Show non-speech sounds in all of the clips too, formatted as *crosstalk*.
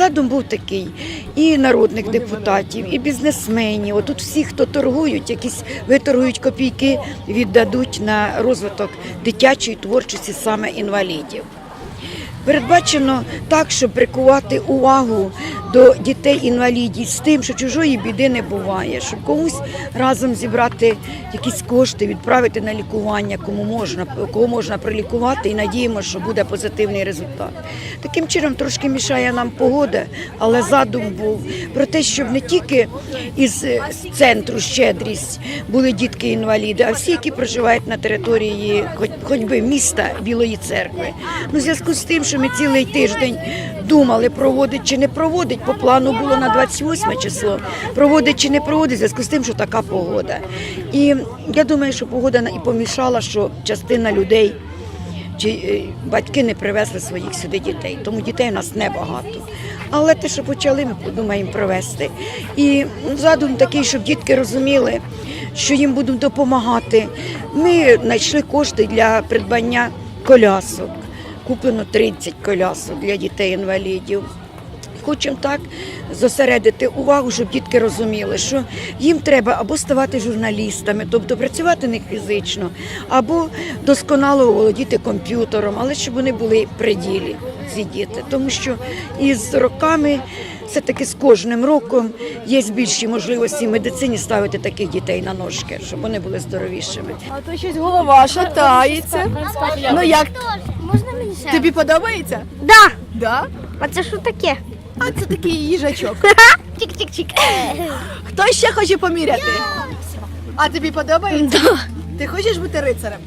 задум був такий: і народних депутатів, і бізнесменів. Отут всі, хто торгують, якісь виторгують копійки, віддадуть на розвиток дитячої творчості саме інвалідів. Передбачено так, щоб прикувати увагу до дітей-інвалідів з тим, що чужої біди не буває, щоб комусь разом зібрати якісь кошти, відправити на лікування, кому можна, кого можна пролікувати, і надіємося, що буде позитивний результат. Таким чином трошки мішає нам погода, але задум був про те, щоб не тільки із е, центру щедрість були дітки-інваліди, а всі, які проживають на території хоч, хоч би міста Білої церкви. Ну, в зв'язку з тим, що ми цілий тиждень думали, проводить чи не проводить, по плану було на 28 число, проводить чи не проводить, в зв'язку з тим, що така погода. І я думаю, що погода і помішала, що частина людей чи е, батьки не привезли своїх сюди дітей, тому дітей у нас небагато. Але те, що почали, ми подумаємо провести. І задум такий, щоб дітки розуміли, що їм будуть допомагати. Ми знайшли кошти для придбання колясок. Куплено 30 колясок для дітей-інвалідів. Хочемо так зосередити увагу, щоб дітки розуміли, що їм треба або ставати журналістами, тобто працювати не фізично, або досконало володіти комп'ютером, але щоб вони були при ділі, ці діти. Тому що із роками, все-таки з кожним роком є більші можливості в медицині ставити таких дітей на ножки, щоб вони були здоровішими. А то щось голова шатається. Ну як Можна мені тобі подобається? Да. Да? А це що таке? А це такий їжачок. *laughs* Чик-чик-чик. Хто ще хоче поміряти? А тобі подобається? Ти хочеш бути рицарем?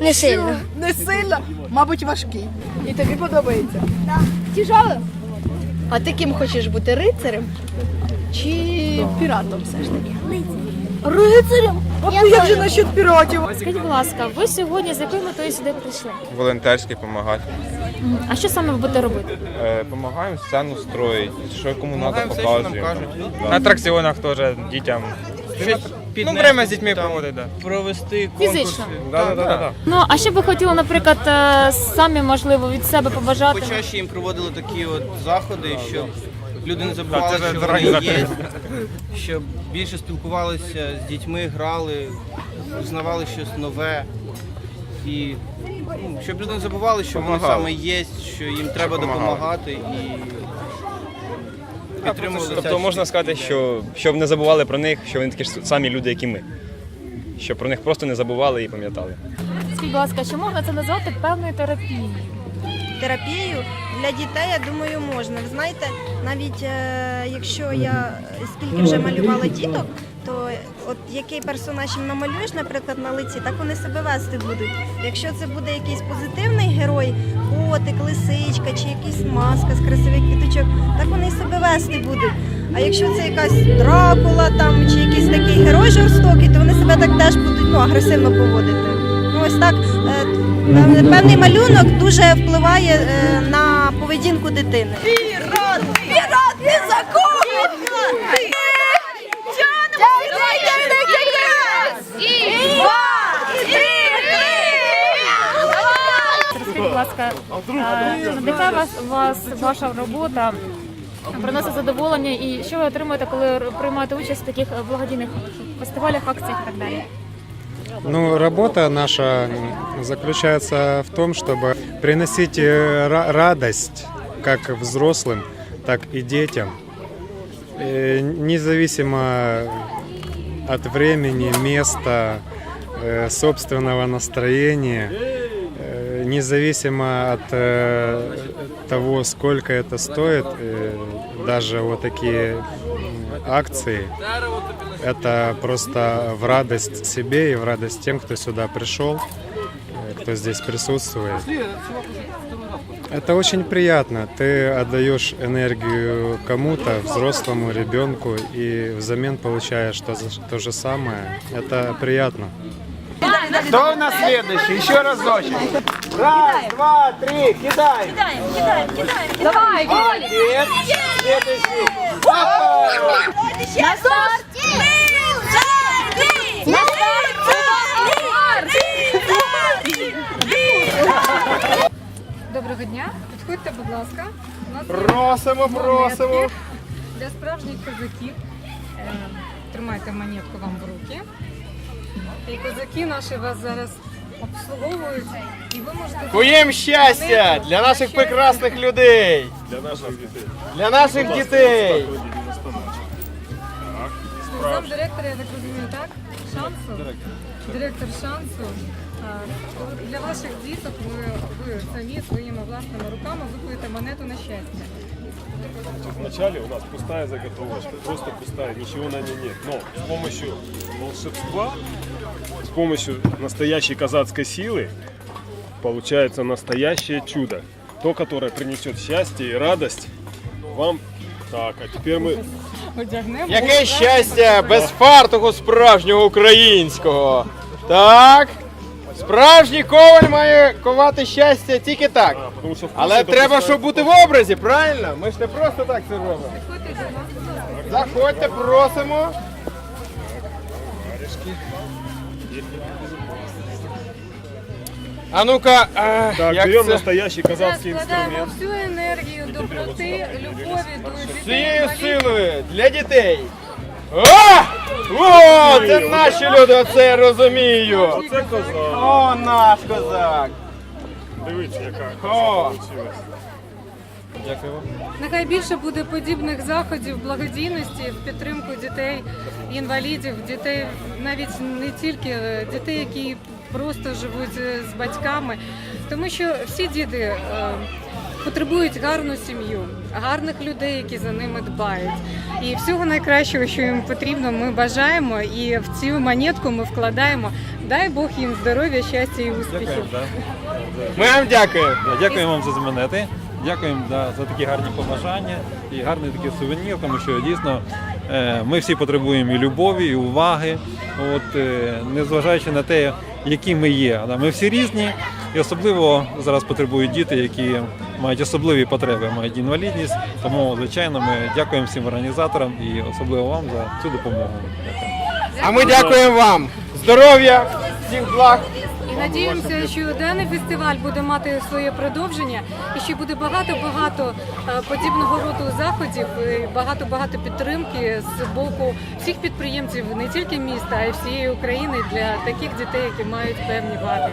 Не сильно. Не сильно, мабуть, важкий. І тобі подобається? Так. Тяжело? А ти ким хочеш бути рицарем? Чи піратом все ж таки? Рицарем? А Я ти як теж. же насчет піратів? Скажіть, будь ласка, ви сьогодні з якою метою сюди прийшли? волонтерськи допомагати. А що саме ви будете робити? Е, Помагаємо сцену строїти, що кому треба Помагаємо все, що нам показуємо. кажуть. На атракціонах теж дітям. Ну, время з дітьми там, проводити, да. Провести Фізично. конкурси. Да, да, да, да, да. Ну а що б ви хотіли, наприклад, е, самі можливо від себе побажати? Почаще їм проводили такі от заходи, щоб люди не забували, що вони є, щоб більше спілкувалися з дітьми, грали, узнавали щось нове. І ну, щоб люди не забували, що вони Помагали. саме є, що їм треба помагали. допомагати і підтримували. Тобто можна сказати, що щоб не забували про них, що вони такі ж самі люди, як і ми. Щоб про них просто не забували і пам'ятали. Скажіть, будь ласка, чи можна це назвати певною терапією? Терапію для дітей, я думаю, можна. Ви знаєте, навіть е, якщо я скільки вже малювала діток, то от який персонаж їм намалюєш, наприклад, на лиці, так вони себе вести будуть. Якщо це буде якийсь позитивний герой, котик, лисичка чи якийсь маска з красивих квіточок, так вони себе вести будуть. А якщо це якась дракула там чи якийсь такий герой жорстокий, то вони себе так теж будуть ну, агресивно поводити. Ну ось так певний- малюнок дуже впливає е, на поведінку дитини. Скажіть, будь ласка, е, надихає вас, вас ваша робота, приносить задоволення і що ви отримуєте, коли приймаєте участь в таких благодійних фестивалях, акціях і так далі? Ну, работа наша заключается в том, чтобы приносить э, ра- радость как взрослым, так и детям, Э, независимо от времени, места, э, собственного настроения, независимо от того, сколько это стоит, даже вот такие акции, это просто в радость себе и в радость тем, кто сюда пришел, э, кто здесь присутствует. Это очень приятно. Ты отдаешь энергию кому-то, взрослому ребенку, и взамен получаешь то, за- то же самое. Это приятно. Кто у нас следующий? Еще разочек. Раз, два, три, кидай. Кидаем, кидаем, кидаем. Давай, Молодец. Следующий. Опа! Доброго дня. Підходьте, будь ласка. У нас Просимо, просимо. Для справжніх козаків. Е, Тримайте монетку вам в руки. І козаки наші вас зараз обслуговують. І ви можете... Куєм щастя для наших прекрасних людей. Для наших детей. Для наших дітей. Зам директора, я так розумію, так? Шансу? Директор шансу. А, Для ваших діток ви, ви самі своїми власними руками викуєте монету на щастя. Вначале у нас пустая заготовочка, просто пустая, ничего на ней нет. Но с помощью волшебства, с помощью настоящей казацкой силы получается настоящее чудо. То, которое принесет счастье и радость вам. Так, а теперь мы Одягнемо. Яке щастя без фартуху справжнього українського. Так. Справжній коваль має ковати щастя тільки так. а, Але треба, щоб бути в образі, правильно? Ми ж не просто так це робимо. Заходьте, просимо. А ну-ка, е, Так, як берем це? настоящий казахский Складаємо инструмент. всю енергію доброти, любові до дітей. Інвалідів. силою для дітей. О! О, це наші люди, оце я розумію. Оце козак. О, наш козак. Дивіться, яка О. краса получилась. Нехай більше буде подібних заходів благодійності в підтримку дітей, інвалідів, дітей навіть не тільки е, дітей, які просто живуть е, з батьками, тому що всі діти е, потребують гарну сім'ю, гарних людей, які за ними дбають. І всього найкращого, що їм потрібно, ми бажаємо. І в цю монетку ми вкладаємо. Дай Бог їм здоров'я, щастя і успіхів. Ми вам дякуємо. Дякуємо вам за монети. Дякуємо да, за такі гарні побажання і гарний такий сувенір, тому що дійсно е, ми всі потребуємо і любові, і уваги. От, е, незважаючи на те, які ми є. Да, Ми всі різні, і особливо зараз потребують діти, які мають особливі потреби, мають інвалідність. Тому, звичайно, ми дякуємо всім організаторам і особливо вам за цю допомогу. Дякую. А ми дякуємо вам. Здоров'я, всіх благ. І надіємося, що даний фестиваль буде мати своє продовження і що буде багато-багато е, подібного роду заходів, і багато-багато підтримки з боку всіх підприємців не тільки міста, а й всієї України для таких дітей, які мають певні вади.